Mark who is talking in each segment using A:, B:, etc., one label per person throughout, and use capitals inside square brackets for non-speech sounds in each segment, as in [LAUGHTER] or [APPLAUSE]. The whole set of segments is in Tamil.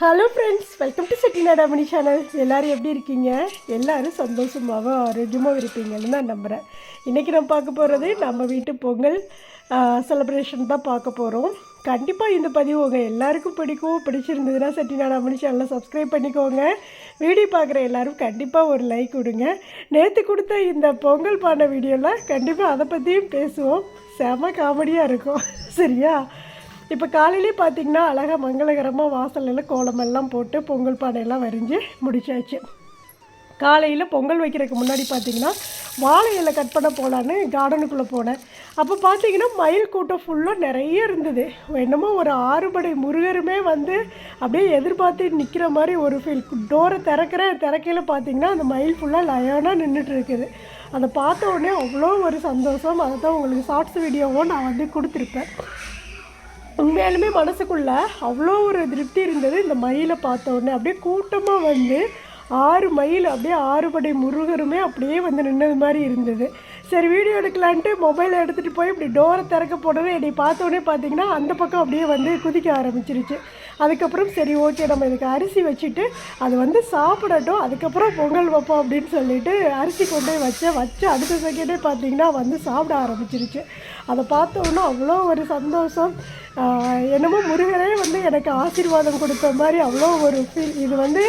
A: Hello friends welcome to Chettinad Mani channel எல்லோரும் எப்படி இருக்கீங்க? எல்லோரும் சந்தோஷமாகவும் ஆரோக்கியமாக இருப்பீங்கன்னு நான் நம்புகிறேன் இன்றைக்கி நம்ம பார்க்க போகிறது நம்ம வீட்டு பொங்கல் செலப்ரேஷன் தான் பார்க்க போகிறோம் கண்டிப்பாக இந்த பதிவு உங்கள் எல்லாருக்கும் பிடிக்கும். பிடிச்சிருந்ததுன்னா செட்டிநாடு அமணி சேனலை சப்ஸ்கிரைப் பண்ணிக்கோங்க. வீடியோ பார்க்குற எல்லோரும் கண்டிப்பாக ஒரு லைக் கொடுங்க. நேற்று கொடுத்த இந்த பொங்கல் பானை வீடியோவில் கண்டிப்பாக அதை பற்றியும் பேசுவோம். செம காமெடியாக இருக்கும். சரியா? இப்போ காலையிலே பார்த்தீங்கன்னா அழகாக மங்களகரமாக வாசலில் கோலமெல்லாம் போட்டு பொங்கல் பானையெல்லாம் வரைஞ்சி முடிச்சாச்சு. காலையில் பொங்கல் வைக்கிறதுக்கு முன்னாடி பார்த்தீங்கன்னா வாழை இலை கட் பண்ண போகலான்னு கார்டனுக்குள்ளே போனேன். அப்போ பார்த்தீங்கன்னா மயில் கூட்டம் ஃபுல்லாக நிறைய இருந்தது. என்னமோ ஒரு ஆறுபடை முருகருமே வந்து அப்படியே எதிர்பார்த்து நிற்கிற மாதிரி ஒரு ஃபீல் டோரை திறக்கிற திறக்கையில் பார்த்தீங்கன்னா அந்த மயில் ஃபுல்லாக லயனாக நின்றுட்டு இருக்குது. அதை பார்த்த உடனே அவ்வளோ ஒரு சந்தோஷம். அதை தான் உங்களுக்கு ஷார்ட்ஸ் வீடியோவும் நான் வந்து கொடுத்துருப்பேன். உண்மையாலுமே மனசுக்குள்ள அவ்வளோ ஒரு திருப்தி இருந்தது. இந்த மயிலை பார்த்த உடனே அப்படியே கூட்டமாக வந்து ஆறு மயில் அப்படியே ஆறுபடை முருகருமே அப்படியே வந்து நின்னது மாதிரி இருந்தது. சரி வீடியோ எடுக்கலான்ட்டு மொபைலை எடுத்துகிட்டு போய் இப்படி டோரை திறக்க போனது. என்னை பார்த்தோன்னே பார்த்தீங்கன்னா அந்த பக்கம் அப்படியே வந்து குதிக்க ஆரம்பிச்சிருச்சு. அதுக்கப்புறம் சரி ஓகே நம்ம இதுக்கு அரிசி வச்சுட்டு அது வந்து சாப்பிடட்டும். அதுக்கப்புறம் பொங்கல் வைப்போம் அப்படின்னு சொல்லிட்டு அரிசி கொண்டு போய் வச்சேன் வச்சு அடுத்த செகண்டே பார்த்தீங்கன்னா வந்து சாப்பிட ஆரம்பிச்சிருச்சு. அதை பார்த்தோன்னா அவ்வளோ ஒரு சந்தோஷம். என்னமோ முருகரே வந்து எனக்கு ஆசீர்வாதம் கொடுத்த மாதிரி அவ்வளோ ஒரு ஃபீல் இது வந்து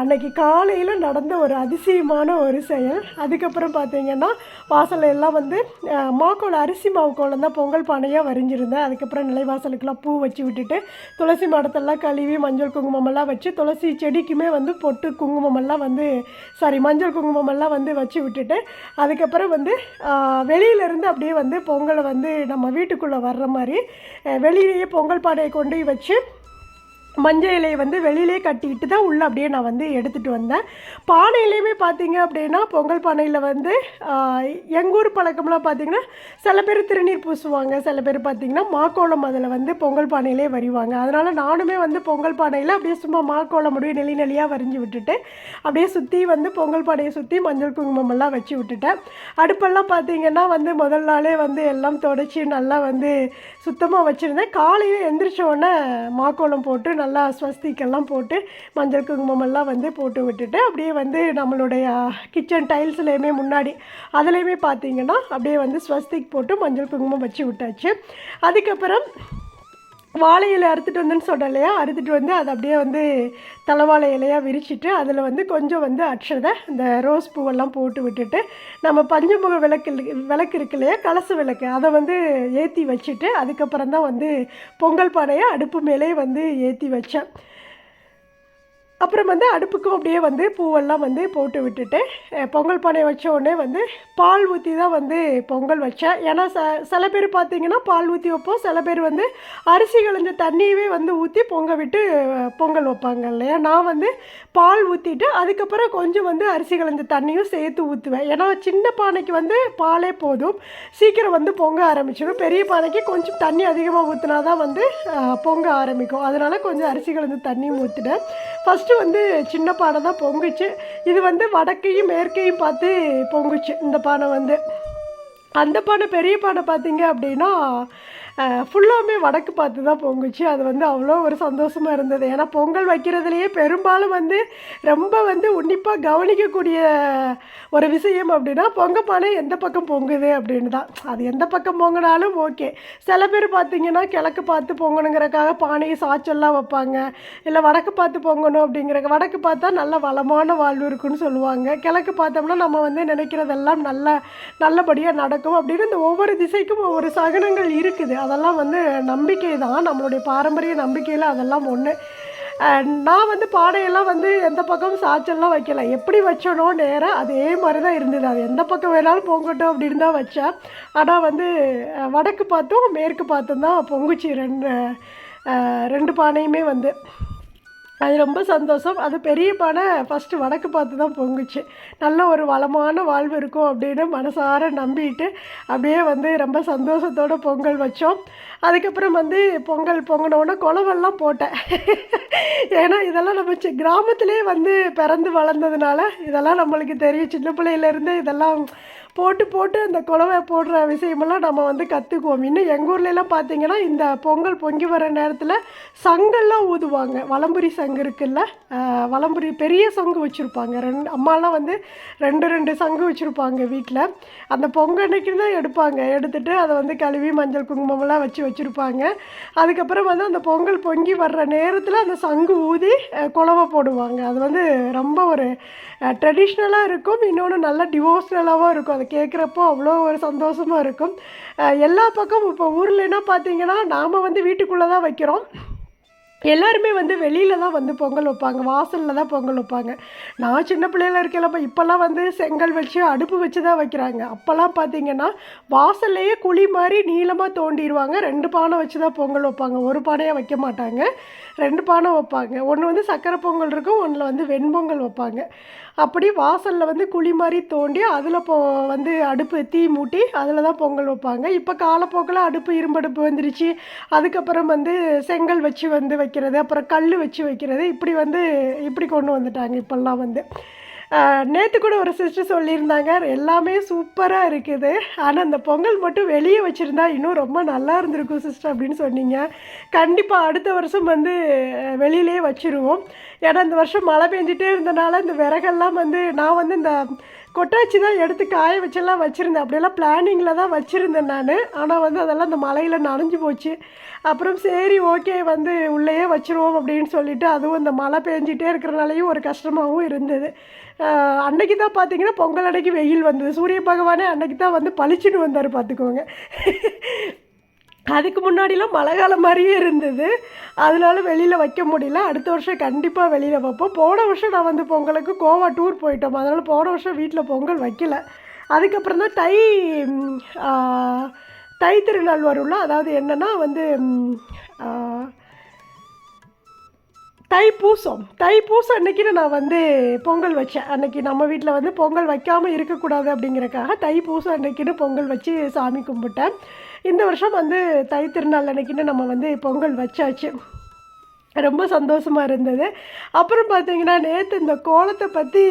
A: அன்னைக்கு காலையில் நடந்த ஒரு அதிசயமான ஒரு செயல். அதுக்கப்புறம் பார்த்தீங்கன்னா வாசல்ல எல்லாம் வந்து மாக்கோளம் அரிசி மாவு கோலம் தான் பொங்கல் பானையாக வரைஞ்சிருந்தேன். அதுக்கப்புறம் நிலைவாசலுக்கெல்லாம் பூ வச்சு விட்டுட்டு துளசி மடத்தெல்லாம் கழுவி மஞ்சள் குங்குமமெல்லாம் வச்சு துளசி செடிக்குமே வந்து பொட்டு குங்குமமெல்லாம் வந்து சாரி மஞ்சள் குங்குமமெல்லாம் வந்து வச்சு விட்டுட்டு அதுக்கப்புறம் வந்து வெளியிலேருந்து அப்படியே வந்து பொங்கலை வந்து நம்ம வீட்டுக்குள்ளே வர்ற மாதிரி வெளியிலேயே பொங்கல் பானையை கொண்டு வச்சு மஞ்சள் இலையை வந்து வெளியிலே கட்டிக்கிட்டு தான் உள்ளே அப்படியே நான் வந்து எடுத்துகிட்டு வந்தேன். பானையிலையுமே பார்த்தீங்க அப்படின்னா பொங்கல் பானையில் வந்து எங்கள் ஊர் பழக்கம்லாம் பார்த்தீங்கன்னா சில பேர் திருநீர் பூசுவாங்க சில பேர் பார்த்தீங்கன்னா மாக்கோளம் அதில் வந்து பொங்கல் பானையிலே வரிவாங்க. அதனால் நானுமே வந்து பொங்கல் பானையில் அப்படியே சும்மா மாக்கோளம் அப்படியே நெளி நெளியாக வரைஞ்சி விட்டுட்டு அப்படியே சுற்றி வந்து பொங்கல் பானையை சுற்றி மஞ்சள் குங்குமம் எல்லாம் வச்சு விட்டுட்டேன். அடுப்பெல்லாம் பார்த்தீங்கன்னா வந்து முதல் நாளே வந்து எல்லாம் தொடச்சி நல்லா வந்து சுத்தமாக வச்சுருந்தேன். காலையில் எந்திரிச்ச உடனே மாக்கோளம் போட்டு நல்லா ஸ்வஸ்திக்கெல்லாம் போட்டு மஞ்சள் குங்குமமெல்லாம் வந்து போட்டு விட்டுட்டு அப்படியே வந்து நம்மளுடைய கிச்சன் டைல்ஸ்லேயுமே முன்னாடி அதுலேயுமே பார்த்தீங்கன்னா அப்படியே வந்து ஸ்வஸ்திக் போட்டு மஞ்சள் குங்குமம் வச்சு விட்டாச்சு. அதுக்கப்புறம் வாழை இலை அறுத்துட்டு வந்தேன்னு சொன்னேன் இல்லையா? அறுத்துட்டு வந்து அதை அப்படியே வந்து தலைவாழை இலையாக விரிச்சிட்டு அதில் வந்து கொஞ்சம் வந்து அட்சதை இந்த ரோஸ் பூவெல்லாம் போட்டு விட்டுட்டு நம்ம பஞ்சமுக விளக்கு விளக்கு இருக்கு இல்லையா? கலச விளக்கு. அதை வந்து ஏற்றி வச்சுட்டு அதுக்கப்புறம் தான் வந்து பொங்கல் பானையை அடுப்பு மேலே வந்து ஏற்றி வச்சேன். அப்புறம் வந்து அடுப்புக்கும் அப்படியே வந்து பூவெல்லாம் வந்து போட்டு விட்டுட்டு பொங்கல் பானை வச்ச உடனே வந்து பால் ஊற்றி தான் வந்து பொங்கல் வச்சேன். ஏன்னா ச சில பேர் பார்த்தீங்கன்னா பால் ஊற்றி வைப்போம். சில பேர் வந்து அரிசி களைஞ்ச தண்ணியவே வந்து ஊற்றி பொங்க விட்டு பொங்கல் வைப்பாங்க இல்லையா? நான் வந்து பால் ஊற்றிட்டு அதுக்கப்புறம் கொஞ்சம் வந்து அரிசி களைஞ்ச தண்ணியும் சேர்த்து ஊற்றுவேன் ஏன்னா சின்ன பானைக்கு வந்து பாலே போதும். சீக்கிரம் வந்து பொங்க ஆரம்பிச்சிடும். பெரிய பானைக்கு கொஞ்சம் தண்ணி அதிகமாக ஊற்றினா தான் வந்து பொங்க ஆரம்பிக்கும். அதனால் கொஞ்சம் அரிசி கலந்து தண்ணியும் ஊற்றினேன் ஃபஸ்ட்டு வந்து சின்ன பானை தான் பொங்குச்சு. இது வந்து வடக்கையும் மேற்கையும் பார்த்து பொங்குச்சு இந்த பானை வந்து. அந்த பானை பெரிய பானை பார்த்தீங்க அப்படின்னா ஃபுல்லாமே வடக்கு பார்த்து தான் பொங்குச்சு. அது வந்து அவ்வளோ ஒரு சந்தோஷமாக இருந்தது. ஏன்னா பொங்கல் வைக்கிறதுலையே பெரும்பாலும் வந்து ரொம்ப வந்து உன்னிப்பாக கவனிக்கக்கூடிய ஒரு விஷயம் அப்படின்னா பொங்க பானை எந்த பக்கம் பொங்குது அப்படின்னு தான். அது எந்த பக்கம் பொங்கினாலும் ஓகே. சில பேர் பார்த்திங்கன்னா கிழக்கு பார்த்து பொங்கணுங்கிறக்காக பானையை சாச்செல்லாம் வைப்பாங்க. இல்லை வடக்கு பார்த்து பொங்கணும் அப்படிங்கிற வடக்கு பார்த்தா நல்ல வளமான வாழ்வு இருக்குன்னு சொல்லுவாங்க. கிழக்கு பார்த்தோம்னா நம்ம வந்து நினைக்கிறதெல்லாம் நல்ல நல்லபடியாக நடக்கும் அப்படின்னு இந்த ஒவ்வொரு திசைக்கும் ஒவ்வொரு சகனங்கள் இருக்குது. அதெல்லாம் வந்து நம்பிக்கை தான். நம்மளுடைய பாரம்பரிய நம்பிக்கையில் அதெல்லாம் ஒன்று நான் வந்து பானையெல்லாம் வந்து எந்த பக்கம் சாச்சல்லாம் வைக்கல. எப்படி வச்சனோ நேராக அதே மாதிரி தான் இருந்தது. அது எந்த பக்கம் வேணாலும் பொங்கட்டும் அப்படின்னு தான் வச்சேன். ஆனால் வந்து வடக்கு பார்த்தும் மேற்கு பார்த்தும் தான் பொங்குச்சு ரெண்டு ரெண்டு பானையுமே வந்து. அது ரொம்ப சந்தோஷம். அது பெரிய பானை ஃபஸ்ட்டு வடக்கு பார்த்து தான் பொங்குச்சு. நல்ல ஒரு வளமான வாழ்வு இருக்கும் அப்படின்னு மனசார நம்பிட்டு அப்படியே வந்து ரொம்ப சந்தோஷத்தோடு பொங்கல் வச்சோம். அதுக்கப்புறம் வந்து பொங்கல் பொங்கினோடனே குளவெல்லாம் போட்டேன். [LAUGHS] ஏன்னா இதெல்லாம் நம்ம சி கிராமத்திலே வந்து பிறந்து வளர்ந்ததுனால இதெல்லாம் நம்மளுக்கு தெரியும். சின்ன பிள்ளையிலேருந்தே இதெல்லாம் போட்டு போட்டு அந்த குழவை போடுற விஷயமெல்லாம் நம்ம வந்து கற்றுக்குவோம் இன்னும் எங்கள் ஊர்லலாம் பார்த்தீங்கன்னா இந்த பொங்கல் பொங்கி வர நேரத்தில் சங்கெல்லாம் ஊதுவாங்க. வலம்புரி சங்கு இருக்குல்ல வளம்புரி வலம்புரி பெரிய சங்கு வச்சுருப்பாங்க. ரெண்டு அம்மாலாம் வந்து ரெண்டு ரெண்டு சங்கு வச்சுருப்பாங்க வீட்டில் அந்த பொங்கல் அன்னைக்கு தான் எடுப்பாங்க. எடுத்துகிட்டு அதை வந்து கழுவி மஞ்சள் குங்குமம்லாம் வச்சு வச்சுருப்பாங்க. அதுக்கப்புறம் வந்து அந்த பொங்கல் பொங்கி வர்ற நேரத்தில் அந்த சங்கு ஊதி குழவை குலவை போடுவாங்க. அது வந்து ரொம்ப ஒரு ட்ரெடிஷ்னலாக இருக்கும். இன்னொன்று நல்லா டிவோஷ்னலாகவும் இருக்கும். அது கேட்குறப்போ அவ்வளோ ஒரு சந்தோஷமாக இருக்கும். எல்லா பக்கமும் இப்போ ஊரில் என்ன பார்த்தீங்கன்னா நாம் வந்து வீட்டுக்குள்ளே தான் வைக்கிறோம். எல்லாருமே வந்து வெளியில் தான் வந்து பொங்கல் வைப்பாங்க. வாசலில் தான் பொங்கல் வைப்பாங்க. நான் சின்ன பிள்ளையில இருக்கையில இப்போல்லாம் வந்து செங்கல் வச்சு அடுப்பு வச்சு தான் வைக்கிறாங்க. அப்போல்லாம் பார்த்தீங்கன்னா வாசல்லையே குழி மாதிரி நீளமாக தோண்டிடுவாங்க. ரெண்டு பானை வச்சு தான் பொங்கல் வைப்பாங்க. ஒரு பானையாக வைக்க மாட்டாங்க. ரெண்டு பானை வைப்பாங்க. ஒன்று வந்து சக்கரை பொங்கல் இருக்கும் ஒன்றில் வந்து வெண்பொங்கல் வைப்பாங்க. அப்படி வாசலில் வந்து குழி மாதிரி தோண்டி அதில் போ வந்து அடுப்பு தீ மூட்டி அதில் தான் பொங்கல் வைப்பாங்க. இப்போ காலப்போக்கில் அடுப்பு இரும்படுப்பு வந்துருச்சு. அதுக்கப்புறம் வந்து செங்கல் வச்சு வந்து வைக்கிறது அப்புறம் கல் வச்சு வைக்கிறது. இப்படி வந்து இப்படி கொண்டு வந்துட்டாங்க இப்போல்லாம் வந்து. நேற்று கூட ஒரு சிஸ்டர் சொல்லியிருந்தாங்க. எல்லாமே சூப்பராக இருக்குது. ஆனால் அந்த பொங்கல் மட்டும் வெளியே வச்சுருந்தா இன்னும் ரொம்ப நல்லா இருந்திருக்கும் சிஸ்டர் அப்படின்னு சொன்னீங்க. கண்டிப்பாக அடுத்த வருஷம் வந்து வெளியிலே வச்சுருவோம். ஏன்னா இந்த வருஷம் மழை பெஞ்சிட்டே இருந்தனால இந்த விறகெல்லாம் வந்து நான் வந்து இந்த கொட்டாச்சி தான் எடுத்து காய வச்செல்லாம் வச்சுருந்தேன். அப்படியெல்லாம் பிளானிங்கில் தான் வச்சுருந்தேன் நான். ஆனால் வந்து அதெல்லாம் இந்த மழையில் நனைஞ்சு போச்சு. அப்புறம் சரி ஓகே வந்து உள்ளேயே வச்சுருவோம் அப்படின்னு சொல்லிட்டு அதுவும் இந்த மழை பெஞ்சிட்டே இருக்கிறனாலையும் ஒரு கஷ்டமாகவும் இருந்தது. அன்னைக்கு தான் பார்த்தீங்கன்னா பொங்கல் அன்னைக்கு வெயில் வந்தது. சூரிய பகவானே அன்னைக்கு தான் வந்து பளிச்சுன்னு வந்தார் பார்த்துக்கோங்க அதுக்கு முன்னாடிலாம் மழை காலம் மாதிரியே இருந்தது. அதனால வெளியில் வைக்க முடியல. அடுத்த வருஷம் கண்டிப்பாக வெளியில் வைப்போம். போன வருஷம் நான் வந்து பொங்கலுக்கு கோவா டூர் போயிட்டோம். அதனால் போன வருஷம் வீட்டில் பொங்கல் வைக்கல. அதுக்கப்புறம் தான் தை தை திருநாள் வரும்ல அதாவது என்னென்னா வந்து தைப்பூசம். தைப்பூசம் அன்னைக்கு நான் வந்து பொங்கல் வச்சேன். அன்னைக்கு நம்ம வீட்டில் வந்து பொங்கல் வைக்காமல் இருக்கக்கூடாது அப்படிங்கிறக்காக தைப்பூசம் அன்னைக்குன்னு பொங்கல் வச்சு சாமி கும்பிட்டேன். இந்த வருஷம் வந்து தை திருநாள் அன்னைக்குன்னு நம்ம வந்து பொங்கல் வச்சாச்சு. ரொம்ப சந்தோஷமாக இருந்தது. அப்புறம் பார்த்தீங்கன்னா நேற்று இந்த கோலத்தை பற்றி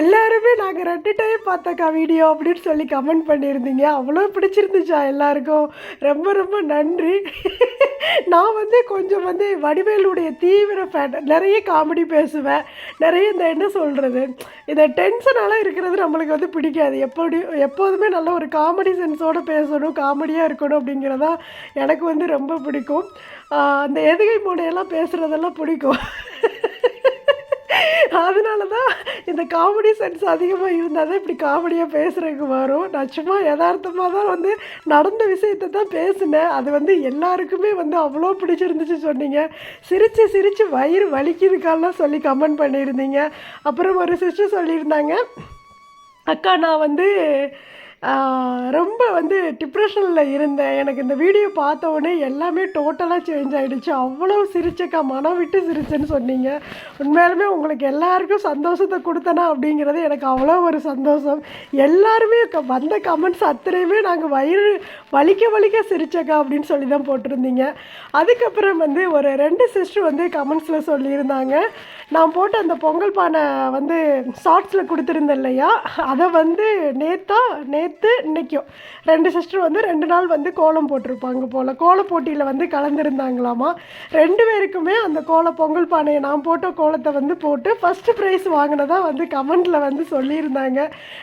A: எல்லாருமே நாங்கள் ரெண்டு டைம் பார்த்தக்கா வீடியோ அப்படின்னு சொல்லி கமெண்ட் பண்ணியிருந்தீங்க. அவ்வளோ பிடிச்சிருந்துச்சா எல்லாருக்கும்? ரொம்ப ரொம்ப நன்றி. நான் வந்து கொஞ்சம் வந்து வடிவேலுடைய தீவிர ஃபேன் நிறைய காமெடி பேசுவேன். நிறைய இந்த என்ன சொல்கிறது இந்த டென்ஷனால இருக்கிறது நம்மளுக்கு வந்து பிடிக்காது. எப்படி எப்போதுமே நல்ல ஒரு காமெடி சென்ஸோடு பேசணும் காமெடியாக இருக்கணும் அப்படிங்கிறதா எனக்கு வந்து ரொம்ப பிடிக்கும். அந்த எதுகை மூடையெல்லாம் பேசுகிறதெல்லாம் பிடிக்கும். அதனால தான் இந்த காமெடி சென்ஸ் அதிகமாக இருந்தால் தான் இப்படி காமெடியாக பேசுகிறதுக்கு வரும். நான் சும்மா யதார்த்தமாக தான் வந்து நடந்த விஷயத்தை தான் பேசினேன். அது வந்து எல்லாருக்குமே வந்து அவ்வளோ பிடிச்சிருந்துச்சு சொன்னீங்க. சிரித்து சிரித்து வயிறு வலிக்குதுக்காலாம் சொல்லி கமெண்ட் பண்ணியிருந்தீங்க. அப்புறம் ஒரு சிஸ்டர் சொல்லியிருந்தாங்க அக்கா நான் வந்து ரொம்ப வந்து டிப்ரெஷனில் இருந்தேன். எனக்கு இந்த வீடியோ பார்த்த உடனே எல்லாமே டோட்டலாக சேஞ்ச் ஆகிடுச்சு அவ்வளோ சிரிச்சக்கா மனம் விட்டு சிரிச்சேன்னு சொன்னீங்க. உண்மையாலுமே உங்களுக்கு எல்லாருக்கும் சந்தோஷத்தை கொடுத்தனா அப்படிங்கிறது எனக்கு அவ்வளோ ஒரு சந்தோஷம். எல்லாருமே க- வந்த கமெண்ட்ஸ் அத்தனையுமே நாங்கள் வயிறு வலிக்க வலிக்க சிரிச்சக்கா அப்படின்னு சொல்லி தான் போட்டிருந்தீங்க. அதுக்கப்புறம் வந்து ஒரு ரெண்டு சிஸ்டர் வந்து கமெண்ட்ஸில் சொல்லியிருந்தாங்க. நான் போட்ட அந்த பொங்கல் பானை வந்து ஷார்ட்ஸில் கொடுத்துருந்தேன் இல்லையா? அதை வந்து நேத்தா நேற்று இன்னைக்கும் ரெண்டு சிஸ்டர் வந்து ரெண்டு நாள் வந்து கோலம் போட்டிருப்பாங்க போல். கோல போட்டியில் வந்து கலந்துருந்தாங்களாமா? ரெண்டு பேருக்குமே அந்த கோல பொங்கல் பானையை நான் போட்ட கோலத்தை வந்து போட்டு ஃபஸ்ட்டு ப்ரைஸ் வாங்கினதாக வந்து கமெண்ட்டில் வந்து சொல்லியிருந்தாங்க.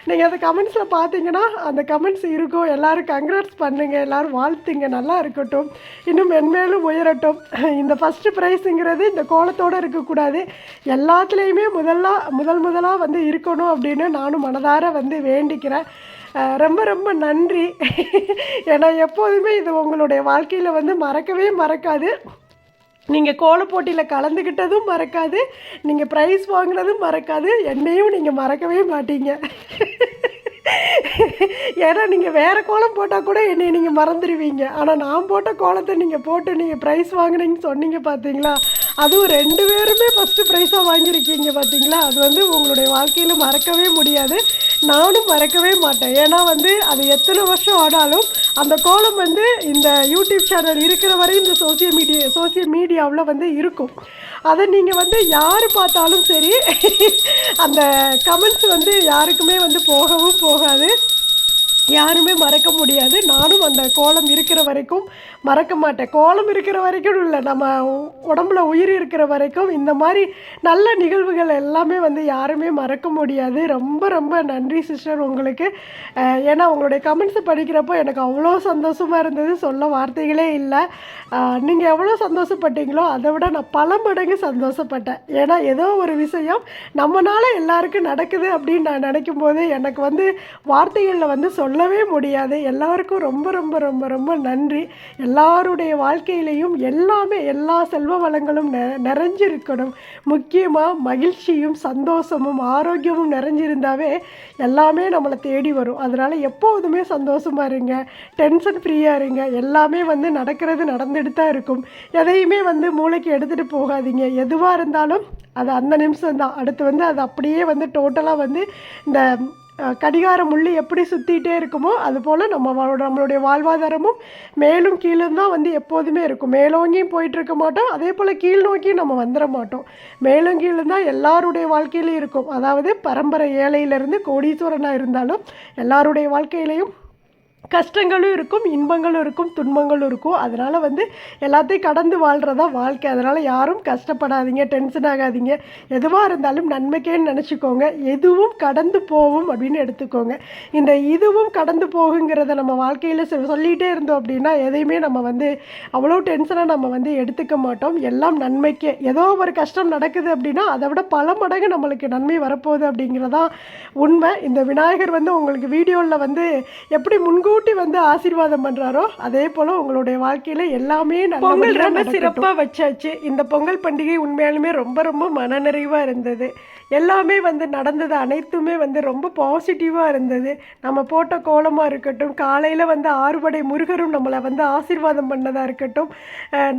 A: நீங்கள் அந்த கமெண்ட்ஸில் பார்த்தீங்கன்னா அந்த கமெண்ட்ஸ் இருக்கும். எல்லோரும் கங்க்ராட்ஸ் பண்ணுங்கள் எல்லாரும் வாழ்த்துங்க. நல்லா இருக்கட்டும். இன்னும் மென்மேலும் உயரட்டும். இந்த ஃபஸ்ட்டு ப்ரைஸுங்கிறது இந்த கோலத்தோடு இருக்கக்கூடாது. எல்லாத்துலேயுமே முதல்ல முதல் முதலாக வந்து இருக்கணும் அப்படின்னு நானும் மனதார வந்து வேண்டிக்கிறேன். ரொம்ப ரொம்ப நன்றி. ஏன்னா எப்போதுமே இது உங்களுடைய வாழ்க்கையில் வந்து மறக்கவே மறக்காது. நீங்கள் கோல போட்டியில் கலந்துக்கிட்டதும் மறக்காது. நீங்கள் ப்ரைஸ் வாங்கினதும் மறக்காது. என்னையும் நீங்கள் மறக்கவே மாட்டீங்க. ஏன்னா நீங்கள் வேறு கோலம் போட்டால் கூட என்னை நீங்கள் மறந்துடுவீங்க ஆனால் நான் போட்ட கோலத்தை நீங்கள் போட்டு நீங்கள் ப்ரைஸ் வாங்கினீங்கன்னு சொன்னீங்க பார்த்தீங்களா அதுவும் ரெண்டு பேருமே ஃபஸ்ட்டு ப்ரைஸாக வாங்கியிருக்கீங்க பார்த்தீங்களா அது வந்து உங்களுடைய வாழ்க்கையில் மறக்கவே முடியாது. நானும் மறக்கவே மாட்டேன். ஏன்னா வந்து அது எத்தனை வருஷம் ஆனாலும் அந்த கோலம் வந்து இந்த யூடியூப் சேனல் இருக்கிற வரை இந்த சோசியல் மீடியா சோசியல் மீடியாவில் வந்து இருக்கும். அதை நீங்கள் வந்து யார் பார்த்தாலும் சரி அந்த கமெண்ட்ஸ் வந்து யாருக்குமே வந்து போகவும் போகாது. யாருமே மறக்க முடியாது. நானும் அந்த கோலம் இருக்கிற வரைக்கும் மறக்க மாட்டேன். கோலம் இருக்கிற வரைக்கும் இல்லை நம்ம உடம்புல உயிர் இருக்கிற வரைக்கும் இந்த மாதிரி நல்ல நிகழ்வுகள் எல்லாமே வந்து யாருமே மறக்க முடியாது. ரொம்ப ரொம்ப நன்றி சிஸ்டர் உங்களுக்கு. ஏன்னா உங்களுடைய கமெண்ட்ஸ் படிக்கிறப்போ எனக்கு அவ்வளோ சந்தோஷமாக இருந்தது. சொல்ல வார்த்தைகளே இல்லை. நீங்கள் எவ்வளோ சந்தோஷப்பட்டீங்களோ அதை விட நான் பல மடங்கு சந்தோஷப்பட்டேன். ஏன்னா ஏதோ ஒரு விஷயம் நம்மனால எல்லாருக்கும் நடக்குது அப்படின்னு நான் நினைக்கும் போது எனக்கு வந்து வார்த்தைகளில் வந்து சொல்லவே முடியாது. எல்லாருக்கும் ரொம்ப ரொம்ப ரொம்ப ரொம்ப நன்றி. எல்லாருடைய வாழ்க்கையிலையும் எல்லாமே எல்லா செல்வ வளங்களும் நெ நிறைஞ்சிருக்கணும். முக்கியமாக மகிழ்ச்சியும் சந்தோஷமும் ஆரோக்கியமும் நிறைஞ்சிருந்தாவே எல்லாமே நம்மளை தேடி வரும். அதனால் எப்போதுமே சந்தோஷமாக இருங்க. டென்ஷன் ஃப்ரீயாக இருங்க. எல்லாமே வந்து நடக்கிறது நடந்துட்டு தான் இருக்கும். எதையுமே வந்து மூளைக்கு எடுத்துகிட்டு போகாதீங்க. எதுவாக இருந்தாலும் அது அந்த நிமிஷம் தான் அடுத்து வந்து அது அப்படியே வந்து டோட்டலாக வந்து இந்த கடிகார முள் எப்படி சுற்றிகிட்டே இருக்குமோ அது போல் நம்ம நம்மளுடைய வாழ்வாதாரமும் மேலும் கீழும் தான் வந்து எப்போதுமே இருக்கும். மேலோங்கியும் போயிட்டு இருக்க மாட்டோம். அதே போல் கீழ் நோக்கியும் நம்ம வந்துட மாட்டோம். மேலும் கீழும் தான் எல்லாருடைய வாழ்க்கையிலையும் இருக்கும். அதாவது பரம்பரை ஏழையிலேருந்து கோடீஸ்வரனாக இருந்தாலும் எல்லாருடைய வாழ்க்கையிலையும் கஷ்டங்களும் இருக்கும் இன்பங்களும் இருக்கும் துன்பங்களும் இருக்கும். அதனால் வந்து எல்லாத்தையும் கடந்து வாழ்கிறதா வாழ்க்கை. அதனால் யாரும் கஷ்டப்படாதீங்க டென்ஷன் ஆகாதீங்க. எதுவாக இருந்தாலும் நன்மைக்கேன்னு நினச்சிக்கோங்க. எதுவும் கடந்து போகும் அப்படின்னு எடுத்துக்கோங்க. இந்த இதுவும் கடந்து போகுங்கிறத நம்ம வாழ்க்கையில் சொல்லிகிட்டே இருந்தோம் அப்படின்னா எதையுமே நம்ம வந்து அவ்வளோ டென்ஷனாக நம்ம வந்து எடுத்துக்க மாட்டோம். எல்லாம் நன்மைக்கே. ஏதோ ஒரு கஷ்டம் நடக்குது அப்படின்னா அதை விட பல மடங்கு நம்மளுக்கு நன்மை வரப்போகுது அப்படிங்கிறதான் உண்மை. இந்த விநாயகர் வந்து உங்களுக்கு வீடியோவில் வந்து எப்படி முன்கூட்டி வந்து ஆசீர்வாதம் பண்ணுறாரோ அதே போல் உங்களுடைய வாழ்க்கையில் எல்லாமே பொங்கல் ரொம்ப சிறப்பாக வச்சாச்சு. இந்த பொங்கல் பண்டிகை உண்மையாலுமே ரொம்ப ரொம்ப மனநிறைவாக இருந்தது. எல்லாமே வந்து நடந்தது அனைத்துமே வந்து ரொம்ப பாசிட்டிவாக இருந்தது. நம்ம போட்ட கோலமாக இருக்கட்டும் காலையில் வந்து ஆறுபடை முருகரும் நம்மளை வந்து ஆசீர்வாதம் பண்ணதாக இருக்கட்டும்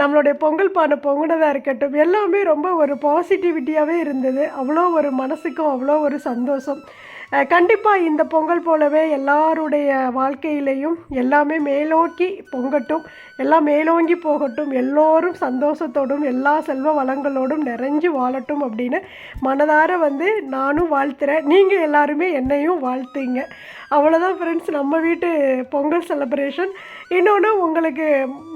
A: நம்மளுடைய பொங்கல் பானை பொங்குனதாக இருக்கட்டும் எல்லாமே ரொம்ப ஒரு பாசிட்டிவிட்டியாகவே இருந்தது. அவ்வளோ ஒரு மனசுக்கும் அவ்வளோ ஒரு சந்தோஷம். கண்டிப்பாக இந்த பொங்கல் போலவே எல்லாருடைய வாழ்க்கையிலையும் எல்லாமே மேலோக்கி பொங்கட்டும் எல்லாம் மேலோங்கி போகட்டும் எல்லோரும் சந்தோஷத்தோடும் எல்லா செல்வ வளங்களோடும் நிறைஞ்சு வாழட்டும் அப்படின்னு மனதார வந்து நானும் வாழ்த்துறேன். நீங்கள் எல்லாருமே என்னையும் வாழ்த்துங்க. அவ்வளோதான் ஃப்ரெண்ட்ஸ் நம்ம வீட்டு பொங்கல் செலப்ரேஷன் இன்னொன்று உங்களுக்கு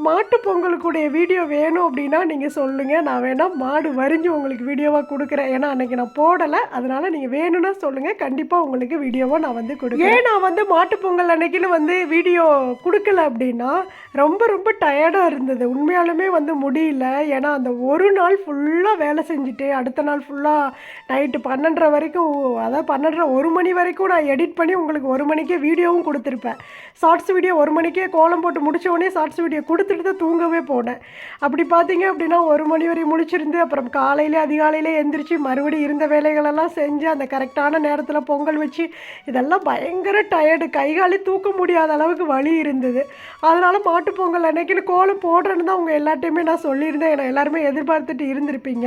A: மாட்டு பொங்கலுக்குடைய வீடியோ வேணும் அப்படின்னா நீங்கள் சொல்லுங்கள் நான் வேணால் மாடு வரிஞ்சு உங்களுக்கு வீடியோவாக கொடுக்குறேன். ஏன்னா அன்றைக்கி நான் போடலை. அதனால் நீங்கள் வேணும்னா சொல்லுங்கள் கண்டிப்பாக உங்களுக்கு வீடியோவாக நான் வந்து கொடுக்குறேன். ஏன் நான் வந்து மாட்டு பொங்கல் அன்னைக்குன்னு வந்து வீடியோ கொடுக்கல அப்படின்னா ரொம்ப ரொம்ப டயர்டாக இருந்தது. உண்மையாலுமே வந்து முடியல. ஏன்னா அந்த ஒரு நாள் ஃபுல்லாக வேலை செஞ்சுட்டு அடுத்த நாள் ஃபுல்லாக நைட்டு பன்னெண்டரை வரைக்கும் அதாவது பன்னெண்டரை ஒரு மணி வரைக்கும் நான் எடிட் பண்ணி உங்களுக்கு ஒரு மணிக்கே வீடியோவும் கொடுத்துருப்பேன். ஷார்ட்ஸ் வீடியோ ஒரு மணிக்கே கோலம் போட்டு முடித்த உடனே ஷார்ட்ஸ் வீடியோ கொடுத்துட்டு தான் தூங்கவே போனேன். அப்படி பார்த்தீங்க அப்படின்னா ஒரு மணி வரை முடிச்சிருந்து அப்புறம் காலையில் அதிகாலையில எந்திரிச்சு மறுபடியும் இருந்த வேலைகளெல்லாம் செஞ்சு அந்த கரெக்டான நேரத்தில் பொங்கல் வச்சு இதெல்லாம் பயங்கர டயர்டு கைகாலே தூக்க முடியாத அளவுக்கு வலி இருந்தது. அதனால் மாட்டு பொங்கல் அன்னைக்குன்னு கோலம் போடுறேன்னு தான் உங்கள் எல்லாட்டையுமே நான் சொல்லியிருந்தேன். என்னை எல்லாருமே எதிர்பார்த்துட்டு இருந்திருப்பீங்க.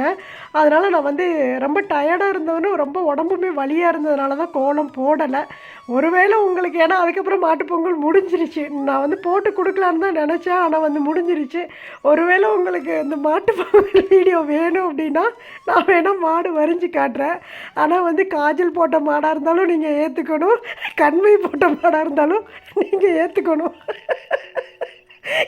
A: அதனால் நான் வந்து ரொம்ப டயர்டாக இருந்ததுன்னு ரொம்ப உடம்புமே வலியாக இருந்ததுனால தான் கோலம் போடலை. ஒருவேளை உங்களுக்கு ஏன்னா அதுக்கப்புறம் மாட்டுப்பொங்கல் முடிஞ்சிருச்சு. நான் வந்து போட்டு கொடுக்கலான்னு தான் நினச்சேன் ஆனால் வந்து முடிஞ்சிருச்சு. ஒருவேளை உங்களுக்கு இந்த மாட்டுப்பொங்கல் வீடியோ வேணும் அப்படின்னா நான் வேணால் மாடு வரைஞ்சி காட்டுறேன். ஆனால் வந்து காஜல் போட்ட மாடாக இருந்தாலும் நீங்கள் ஏற்றுக்கணும் கண்மை போட்ட மாடாக இருந்தாலும் நீங்கள் ஏற்றுக்கணும்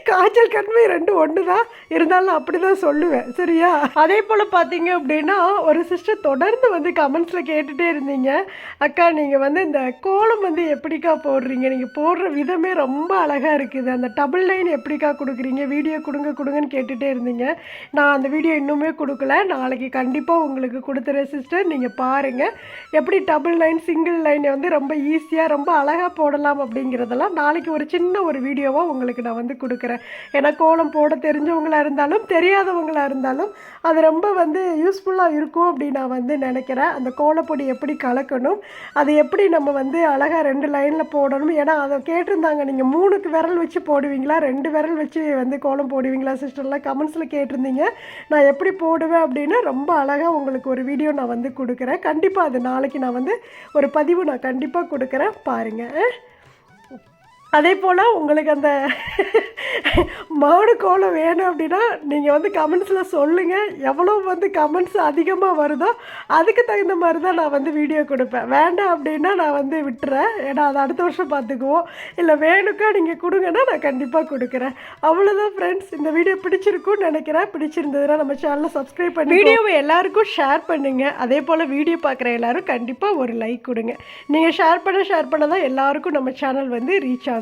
A: காய்ச்சல் கண்மை ரெண்டும் ஒன்று தான் இருந்தாலும் நான் அப்படி தான் சொல்லுவேன். சரியா? அதே போல் பார்த்தீங்க அப்படின்னா ஒரு சிஸ்டர் தொடர்ந்து வந்து கமெண்ட்ஸில் கேட்டுகிட்டே இருந்தீங்க. அக்கா நீங்கள் வந்து இந்த கோலம் வந்து எப்படிக்கா போடுறீங்க? நீங்கள் போடுற விதமே ரொம்ப அழகாக இருக்குது. அந்த டபுள் லைன் எப்படிக்கா கொடுக்குறீங்க? வீடியோ கொடுங்க கொடுங்கன்னு கேட்டுகிட்டே இருந்தீங்க. நான் அந்த வீடியோ இன்னுமே கொடுக்கல. நாளைக்கு கண்டிப்பாக உங்களுக்கு கொடுத்துறேன் சிஸ்டர் நீங்கள் பாருங்கள் எப்படி டபுள் லைன் சிங்கிள் லைனை வந்து ரொம்ப ஈஸியாக ரொம்ப அழகாக போடலாம் அப்படிங்கிறதெல்லாம் நாளைக்கு ஒரு சின்ன ஒரு வீடியோவாக உங்களுக்கு நான் வந்து கொடுக்குறேன். கொடுக்குறேன். ஏன்னா கோலம் போட தெரிஞ்சவங்களாக இருந்தாலும் தெரியாதவங்களாக இருந்தாலும் அது ரொம்ப வந்து யூஸ்ஃபுல்லாக இருக்கும் அப்படின்னு நான் வந்து நினைக்கிறேன். அந்த கோலப்பொடி எப்படி கலக்கணும் அது எப்படி நம்ம வந்து அழகாக ரெண்டு லைனில் போடணும். ஏன்னா அதை கேட்டிருந்தாங்க. நீங்கள் மூணுக்கு விரல் வச்சு போடுவீங்களா? ரெண்டு விரல் வச்சு வந்து கோலம் போடுவீங்களா சிஸ்டர்லாம் கமெண்ட்ஸில் கேட்டிருந்தீங்க. நான் எப்படி போடுவேன் அப்படின்னு ரொம்ப அழகாக உங்களுக்கு ஒரு வீடியோ நான் வந்து கொடுக்குறேன். கண்டிப்பாக அது நாளைக்கு நான் வந்து ஒரு பதிவு நான் கண்டிப்பாக கொடுக்குறேன். பாருங்கள் அதே போல் உங்களுக்கு அந்த மாடு கோலம் வேணும் அப்படின்னா நீங்கள் வந்து கமெண்ட்ஸில் சொல்லுங்கள் எவ்வளோ வந்து கமெண்ட்ஸ் அதிகமாக வருதோ அதுக்கு தகுந்த மாதிரி தான் நான் வந்து வீடியோ கொடுப்பேன். வேண்டாம் அப்படின்னா நான் வந்து விட்டுறேன். ஏன்னா அது அடுத்த வருஷம் பார்த்துக்குவோம். இல்லை வேணுக்கா நீங்கள் கொடுங்கன்னா நான் கண்டிப்பாக கொடுக்குறேன். அவ்வளோதான் ஃப்ரெண்ட்ஸ் இந்த வீடியோ பிடிச்சிருக்கும்னு நினைக்கிறேன். பிடிச்சிருந்ததுன்னா நம்ம சேனலை சப்ஸ்கிரைப் பண்ணி வீடியோவை எல்லாருக்கும் ஷேர் பண்ணுங்கள் அதே போல் வீடியோ பார்க்குற எல்லோரும் கண்டிப்பாக ஒரு லைக் கொடுங்க. நீங்கள் ஷேர் பண்ண ஷேர் பண்ண தான் எல்லாருக்கும் நம்ம சேனல் வந்து ரீச்